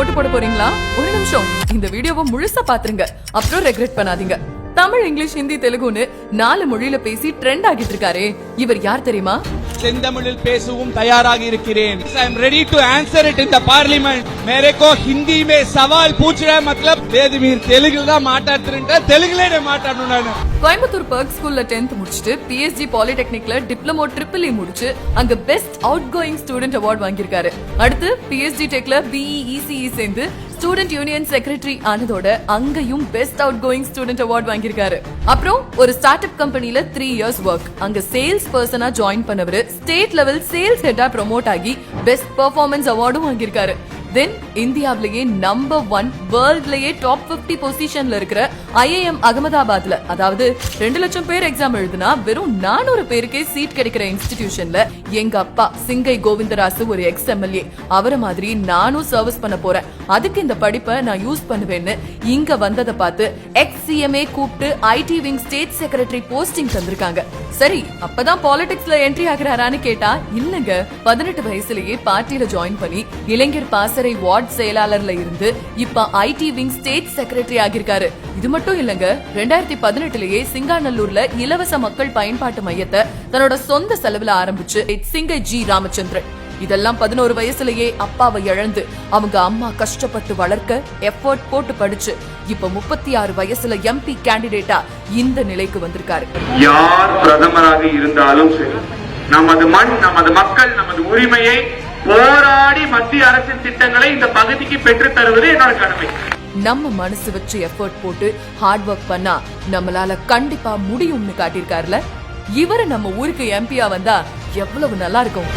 ஓட்டு போட போறீங்களா? ஒரு நிமிஷம். இந்த வீடியோவை முழுசா பாத்துருங்க. அப்புறம் ரெக்ரெட் பண்ணாதீங்க. தமிழ் இங்கிலீஷ் ஹிந்தி தெலுங்குன்னு நாலு மொழியில பேசி ட்ரெண்ட் ஆகிட்டு இருக்காரே. இவர் யார் தெரியுமா? செந்தமிழில் பேசவும் தயாராக இருக்கிறேன். I am ready to answer it in the parliament मेरे को हिंदी में सवाल पूछ रहा है मतलब లేదు మీరు తెలుగులో தான் మాట్లాడుతుంటే తెలుగులోనే మాట్లాడుతున్నాను கோயம்புத்தூர் பர்க் ஸ்கூல்ல டென்த் முடிச்சுட்டு பிஎஸ்ஜி பாலிடெக்னிக்ல டிப்ளமோ ட்ரிபிள் இ முடிச்சு அங்க best outgoing student award வாங்கியிருக்காரு அடுத்து பிஎஸ்ஜி டெக்ல பிஇ இசிஇ சேர்ந்து ஸ்டூடெண்ட் யூனியன் செக்ரட்டரி ஆனதோட அங்கேயும் best outgoing student award வாங்கியிருக்காரு அப்புறம் ஒரு ஸ்டார்ட் அப் கம்பெனில த்ரீ இயர்ஸ் ஒர்க் அங்க சேல்ஸ் பர்சனா join பண்ணவரு state level sales ஹெட்டா promote ஆகி பெஸ்ட் பெர்ஃபார்மன்ஸ் அவார்டும் வாங்கியிருக்காரு தென் இந்தியாவிலேயே நம்பர் ஒன் வேர்ல்ட்லயே டாப் 50 பொசிஷன்ல இருக்கிற ஐஏஎம் அகமதாபாத்ல அதாவது ரெண்டு லட்சம் பேர் எக்ஸாம் எழுதுனா வெறும் நானூறு பேருக்கே சீட் கிடைக்கிற இன்ஸ்டிடியூஷன்ல எங்க அப்பா சிங்கை கோவிந்தராசு ஒரு எக்ஸ் எம்எல்ஏ அவரை மாதிரி நானும் சர்வீஸ் பண்ண போறேன். அதுக்கு இந்த படிப்பை நான் யூஸ் பண்ணுவேன்னு இங்க வந்ததை பார்த்து எக்ஸ் சிஎம்ஏ கூப்பிட்டு IT wing state secretary posting தந்திருக்காங்க. சரி அப்பதான் பாலிடிக்ஸ்ல என்ட்ரி ஆகிறாரான்னு கேட்டா இல்லங்க பதினெட்டு வயசுலயே பார்ட்டியில ஜாயின் பண்ணி இளைஞர் பாசறை வார்ட் செயலாளர்ல இருந்து இப்ப ஐடி விங் ஸ்டேட் செக்ரட்டரி ஆகிருக்காரு இது மட்டும் இல்லங்க ரெண்டாயிரத்தி பதினெட்டுலயே சிங்காநல்லூர்ல இலவச மக்கள் பயன்பாட்டு மையத்தை தன்னோட சொந்த செலவுல ஆரம்பிச்சு சிங்க ஜி ராமச்சந்திரன். இதெல்லாம் பதினோரு வயசுலயே அப்பாவை இழந்து அவங்க அம்மா கஷ்டப்பட்டு வளர்க்க எஃபோர்ட் போட்டு படிச்சு இப்ப முப்பத்தி ஆறு வயசுல எம்பி கேண்டிடேட்டா இந்த நிலைக்கு வந்திருக்காரு. யார் பிரதமராக இருந்தாலும் சரி நமது மண் நமது மக்கள் நமது உரிமையை போராடி மத்திய அரசின் திட்டங்களை இந்த பகுதிக்கு பெற்றுத் தருவது என்னோட கடமை. நம்ம மனசு வச்சு எஃபோர்ட் போட்டு ஹார்ட் ஒர்க் பண்ணா நம்மளால கண்டிப்பா முடியும்னு காட்டியிருக்காருல? இவரு நம்ம ஊருக்கு எம்பியா வந்தா எவ்வளவு நல்லா இருக்கும்?